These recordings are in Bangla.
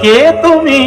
কে তুমি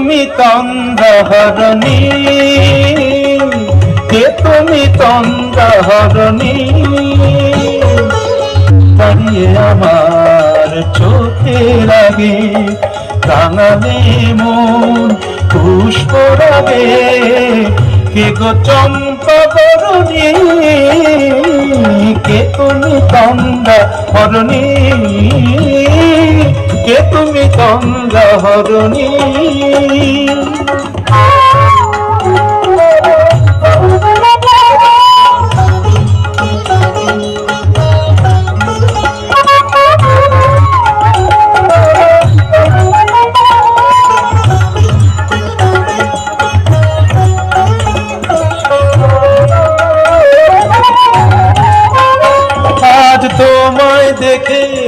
তুমি তন্দ্রহরণী? কে তুমি তন্দ্রহরণী? দাঁড়িয়ে আমার চোখে লাগে রাঙালে মন পুষ্প রাগে। কে গো চম্পা বরণী কে তুমি তন্দ্রা হরণী কে তুমি তন্দ্রা হরণী আজ তোমায় দেখে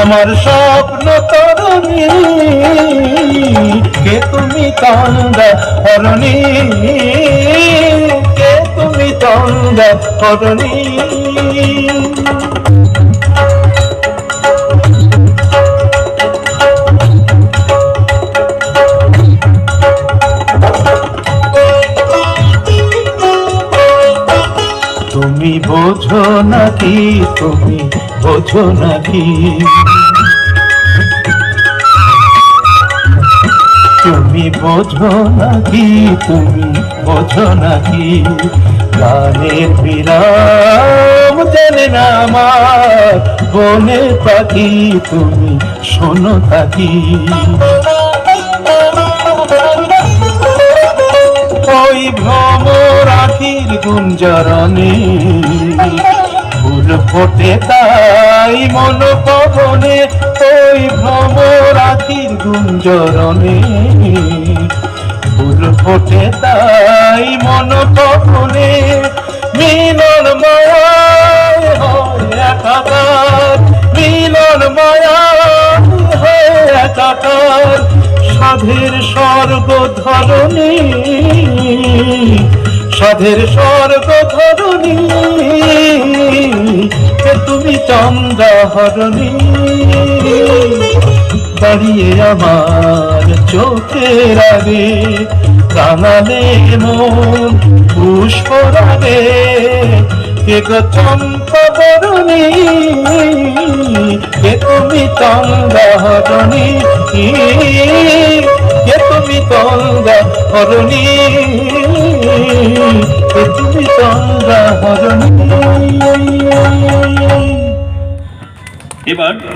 আমার স্বপ্ন তরণী, কে তুমি তন্দা হরণী কে তুমি তন্দা হরণী তুমি বোঝো নাকি তুমি বোঝো নাকি তুমি বোঝো নাকি তুমি বোঝো নাকি গানের বিরাম জেনে না আমার। বনে পাখি তুমি শোনো থাকি। ওই ভ্রমর আখির গুঞ্জরণে ফোটে তাই মন পবনে ওই ভ্রমর আখির গুঞ্জরণে। ফুল ফোটে তাই মন পবনে মিলন মায়ায় হয় একাকার। মিলন মায়ায় হয় একাকার। সাধের স্বর্গ ধরণী সাধের স্বর্গ ধরণী তুমি চন্দ্রহরণী। দাঁড়িয়ে আমার চোখের আগে রাঙালে মন পুষ্প রাগে কে তুমি চন্দ্রহরণী, কে তুমি তঙ্গা এবার